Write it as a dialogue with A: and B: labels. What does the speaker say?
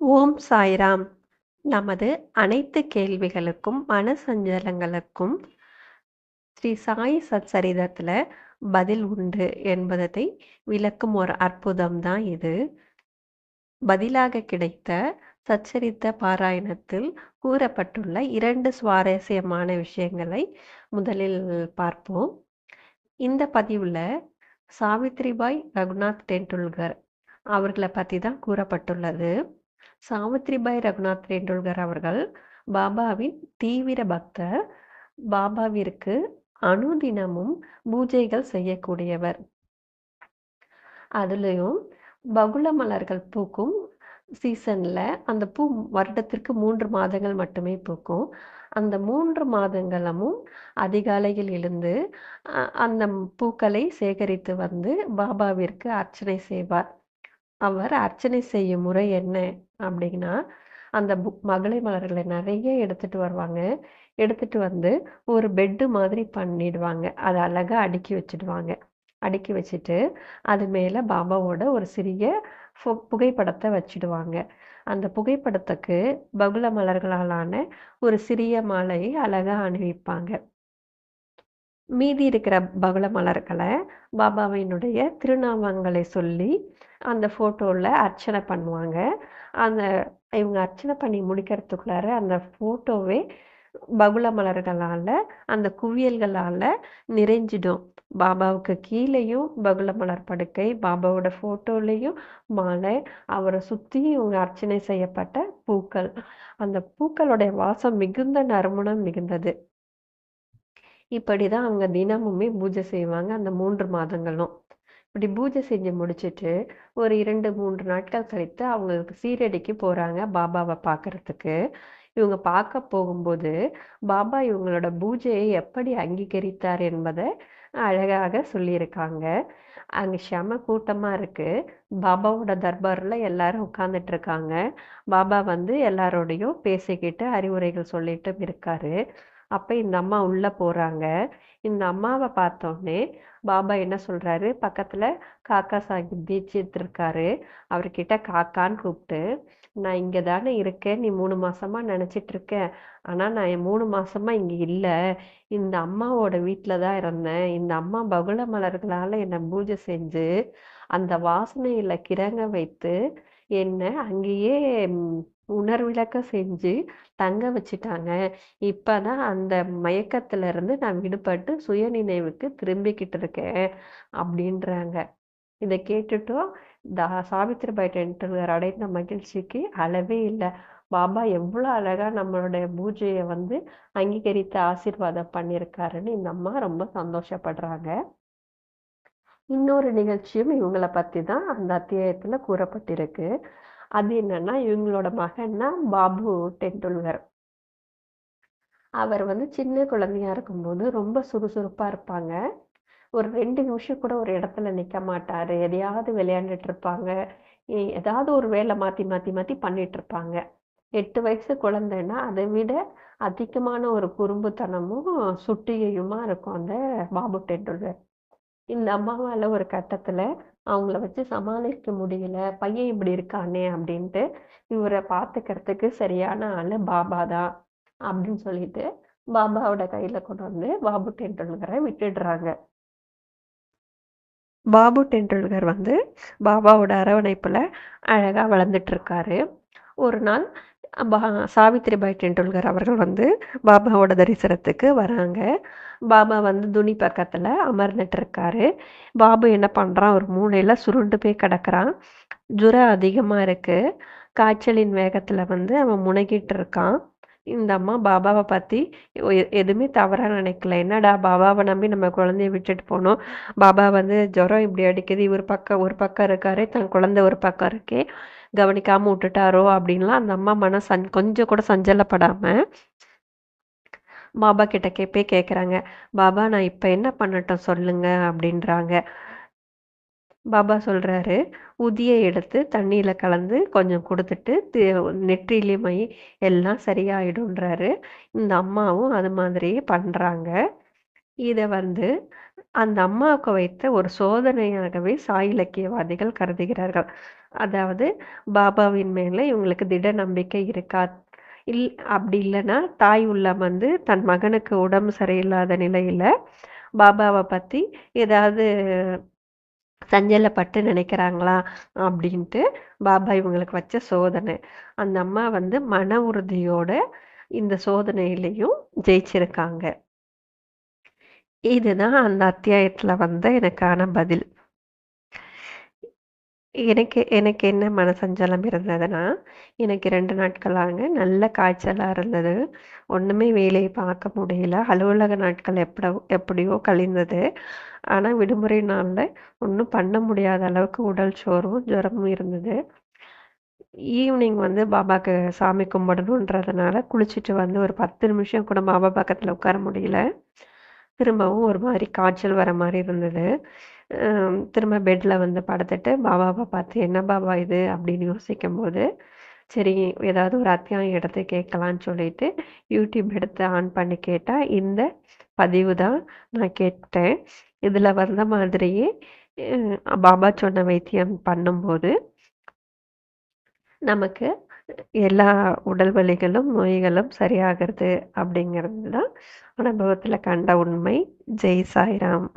A: ஓம் சாய்ராம். நமது அனைத்து கேள்விகளுக்கும் மன சஞ்சலங்களுக்கும் ஸ்ரீ சாய் சச்சரிதத்தில் பதில் உண்டு என்பதை விளக்கும் ஒரு அற்புதம் தான் இது. பதிலாக கிடைத்த சச்சரித்த பாராயணத்தில் கூறப்பட்டுள்ள இரண்டு சுவாரஸ்யமான விஷயங்களை முதலில் பார்ப்போம். இந்த பதிவில் சாவித்ரிபாய் ரகுநாத் டெண்டுல்கர் அவர்களை பற்றி தான் கூறப்பட்டுள்ளது. சாவித்ரிபாய் ரகுநாத் டெண்டுல்கர் அவர்கள் பாபாவின் தீவிர பக்தர். பாபாவிற்கு அனுதினமும் பூஜைகள் செய்யக்கூடியவர். அதுலேயும் பகுள மலர்கள் பூக்கும் சீசனில் அந்த பூ வருடத்திற்கு மூன்று மாதங்கள் மட்டுமே பூக்கும். அந்த மூன்று மாதங்களும் அதிகாலையில் எழுந்து அந்த பூக்களை சேகரித்து வந்து பாபாவிற்கு அர்ச்சனை செய்வார். அவர் அர்ச்சனை செய்யும் முறை என்ன? அப்படின்னா அந்த மகளை மலர்களை நிறைய எடுத்துட்டு வருவாங்க. எடுத்துட்டு வந்து ஒரு பெட்டு மாதிரி பண்ணிடுவாங்க. அதை அழகாக அடுக்கி வச்சிடுவாங்க. அடுக்கி வச்சுட்டு அது மேலே பாபாவோட ஒரு சிறிய புகைப்படத்தை வச்சிடுவாங்க. அந்த புகைப்படத்துக்கு பகுல மலர்களாலான ஒரு சிறிய மாலையை அழகாக அணிவிப்பாங்க. மீதி இருக்கிற பகுல மலர்களை பாபாவினுடைய திருநாமங்களை சொல்லி அந்த ஃபோட்டோவில் அர்ச்சனை பண்ணுவாங்க. அந்த இவங்க அர்ச்சனை பண்ணி முடிக்கிறதுக்குள்ளார அந்த ஃபோட்டோவே பகுல மலர்களால் அந்த குவியல்களால் நிறைஞ்சிடும். பாபாவுக்கு கீழேயும் பகுல மலர் படுக்கை பாபாவோட ஃபோட்டோலேயும் மாலை அவரை சுற்றி இவங்க அர்ச்சனை செய்யப்பட்ட பூக்கள். அந்த பூக்களுடைய வாசம் மிகுந்த நறுமணம் மிகுந்தது. இப்படி தான் அவங்க தினமுமே பூஜை செய்வாங்க அந்த மூன்று மாதங்களும். இப்படி பூஜை செஞ்சு முடிச்சுட்டு ஒரு இரண்டு மூன்று நாட்கள் கழித்து அவங்களுக்கு சீரடிக்கு போகிறாங்க பாபாவை பார்க்குறதுக்கு இவங்க பார்க்க போகும்போது பாபா இவங்களோட பூஜையை எப்படி அங்கீகரித்தார் என்பதை அழகாக சொல்லியிருக்காங்க. அங்கே செம கூட்டமாக இருக்குது பாபாவோட தர்பாரில் எல்லாரும் உட்காந்துட்டு இருக்காங்க. பாபா வந்து எல்லாரோடையும் பேசிக்கிட்டு அறிவுரைகள் சொல்லிட்டும் இருக்காரு. அப்போ இந்த அம்மா உள்ளே போகிறாங்க இந்த அம்மாவை பார்த்தோன்னே பாபா என்ன சொல்கிறாரு பக்கத்தில் காக்கா சாஹிப் தீட்சித் இருக்காரு அவர்கிட்ட காக்கான்னு கூப்பிட்டு நான் இங்கே தானே இருக்கேன். நீ மூணு மாதமாக நினச்சிட்டு இருக்கேன் ஆனால் நான் என் மூணு மாதமாக இங்கே இல்லை. இந்த அம்மாவோட வீட்டில் தான் இருந்தேன். இந்த அம்மா பகுல மலர்களால் என்னை பூஜை செஞ்சு அந்த வாசனையில் கிறங்க வைத்து என்னை அங்கேயே உணர்விளக்க செஞ்சு தங்க வச்சுட்டாங்க. இப்போ தான் அந்த மயக்கத்திலிருந்து நான் விடுபட்டு சுய நினைவுக்கு திரும்பிக்கிட்டு இருக்கேன் அப்படின்றாங்க. இதை கேட்டுட்டும் தா சாவித்திரிபாய் டென்டர் அடைந்த மகிழ்ச்சிக்கு அளவே இல்லை. பாபா எவ்வளோ அழகாக நம்மளுடைய பூஜையை வந்து அங்கீகரித்து ஆசீர்வாதம் பண்ணியிருக்காருன்னு இந்த அம்மா ரொம்ப சந்தோஷப்படுறாங்க. இன்னொரு நிகழ்ச்சியும் இவங்களை பற்றி தான் அந்த அத்தியாயத்தில் கூறப்பட்டிருக்கு. அது என்னன்னா இவங்களோட மகன்னா பாபு டெண்டுல்கர். அவர் வந்து சின்ன குழந்தையா இருக்கும்போது ரொம்ப சுறுசுறுப்பாக இருப்பாங்க. ஒரு ரெண்டு நிமிஷம் கூட ஒரு இடத்துல நிற்க மாட்டார். எதையாவது விளையாண்டுட்டு இருப்பாங்க. ஏதாவது ஒரு வேலை மாற்றி மாற்றி மாற்றி பண்ணிட்டு இருப்பாங்க. எட்டு வயசு குழந்தைன்னா அதை விட அதிகமான ஒரு குறும்புத்தனமும் சுட்டிகையுமா இருக்கும் அந்த பாபு டெண்டுல்கர். இந்த அம்மாவால் ஒரு கட்டத்தில் அவங்கள வச்சு சமாளிக்க முடியல. பையன் இப்படி இருக்கானே அப்படின்ட்டு இவரை பார்த்துக்கிறதுக்கு சரியான ஆள் பாபா தான் அப்படின்னு சொல்லிட்டு பாபாவோட கையில் கொண்டு வந்து பாபு டெண்டுல்கரை விட்டுடுறாங்க. பாபு டெண்டுல்கர் வந்து பாபாவோட அரவணைப்பில் அழகாக வளர்ந்துட்டு இருக்காரு ஒரு நாள் பா சாவித்ரிபாய் டெண்டுல்கர் அவர்கள் வந்து பாபாவோட தரிசனத்துக்கு வராங்க. பாபா வந்து துணி பக்கத்தில் அமர்ந்துட்டு இருக்காரு பாபு என்ன பண்ணுறான் ஒரு மூளையில் சுருண்டு போய் கிடக்கிறான். ஜுரம் அதிகமாக இருக்குது காய்ச்சலின் வேகத்தில் வந்து அவன் முனகிட்டு இருக்கான் இந்த அம்மா பாபாவை பற்றி எதுவுமே தவறாக நினைக்கல. என்னடா பாபாவை நம்பி நம்ம குழந்தைய விட்டுட்டு போனோம்? பாபா வந்து ஜுரம் இப்படி அடிக்குது. ஒரு பக்கம் ஒரு பக்கம் இருக்காரு. தன் குழந்தை ஒரு பக்கம் இருக்கே. கவனிக்காமல் விட்டுட்டாரோ அப்படின்லாம் அந்த அம்மா மன சஞ் கொஞ்சம் கூட சஞ்சலப்படாமல் பாபா கிட்ட கேப்பே கேட்குறாங்க பாபா நான் இப்போ என்ன பண்ணட்டும் சொல்லுங்க அப்படின்றாங்க. பாபா சொல்கிறாரு உதியை எடுத்து தண்ணியில் கலந்து கொஞ்சம் கொடுத்துட்டு நெற்றிலே மை எல்லாம் சரியாயிடும்ன்றாரு. இந்த அம்மாவும் அது மாதிரியே பண்ணுறாங்க இதை வந்து அந்த அம்மாவுக்கு வைத்த ஒரு சோதனையாகவே சாய் இலக்கியவாதிகள் கருதுகிறார்கள். அதாவது பாபாவின் மேலே இவங்களுக்கு திட நம்பிக்கை இருக்கா இல் அப்படி இல்லைன்னா தாய் உள்ளம் வந்து தன் மகனுக்கு உடம்பு சரியில்லாத நிலையில் பாபாவை பற்றி ஏதாவது சஞ்சலப்பட்டு நினைக்கிறாங்களா? அப்படின்ட்டு பாபா இவங்களுக்கு வச்ச சோதனை. அந்த அம்மா வந்து மன உறுதியோட இந்த சோதனையிலையும் ஜெயிச்சிருக்காங்க. இதுதான் அந்த அத்தியாயத்தில் வந்த எனக்கான பதில். எனக்கு எனக்கு என்ன மனசஞ்சலம் இருந்ததுன்னா எனக்கு ரெண்டு நாட்களாங்க. நல்ல காய்ச்சலாக இருந்தது. ஒன்றுமே வேலையை பார்க்க முடியல. அலுவலக நாட்கள் எப்பட எப்படியோ கழிந்தது. ஆனால் விடுமுறை நாளில் ஒன்றும் பண்ண முடியாத அளவுக்கு உடல் சோர்வும் ஜுரமும் இருந்தது. ஈவினிங் வந்து பாபாவுக்கு சாமி கும்பிடணுன்றதுனால குளிச்சுட்டு வந்து ஒரு பத்து நிமிஷம் கூட பாபா பக்கத்தில் உட்கார முடியல. திரும்பவும் ஒரு மாதிரி காய்ச்சல் வர மாதிரி இருந்தது. திரும்ப பெட்டில் வந்து படுத்துட்டு பாபாவை பார்த்து என்ன பாபா இது? அப்படின்னு யோசிக்கும்போது சரி ஏதாவது ஒரு அத்தியாயம் எடுத்து கேட்கலான்னு சொல்லிட்டு யூடியூப் எடுத்து ஆன் பண்ணி கேட்டால் இந்த பதிவு தான் நான் கேட்டேன். இதில் வந்த மாதிரியே பாபா சொன்ன வைத்தியம் பண்ணும்போது நமக்கு எல்லா உடல் வலிகளும் நோய்களும் சரியாகிறது அப்படிங்கிறது தான் அனுபவத்தில் கண்ட உண்மை. ஜெய் சாய்ராம்.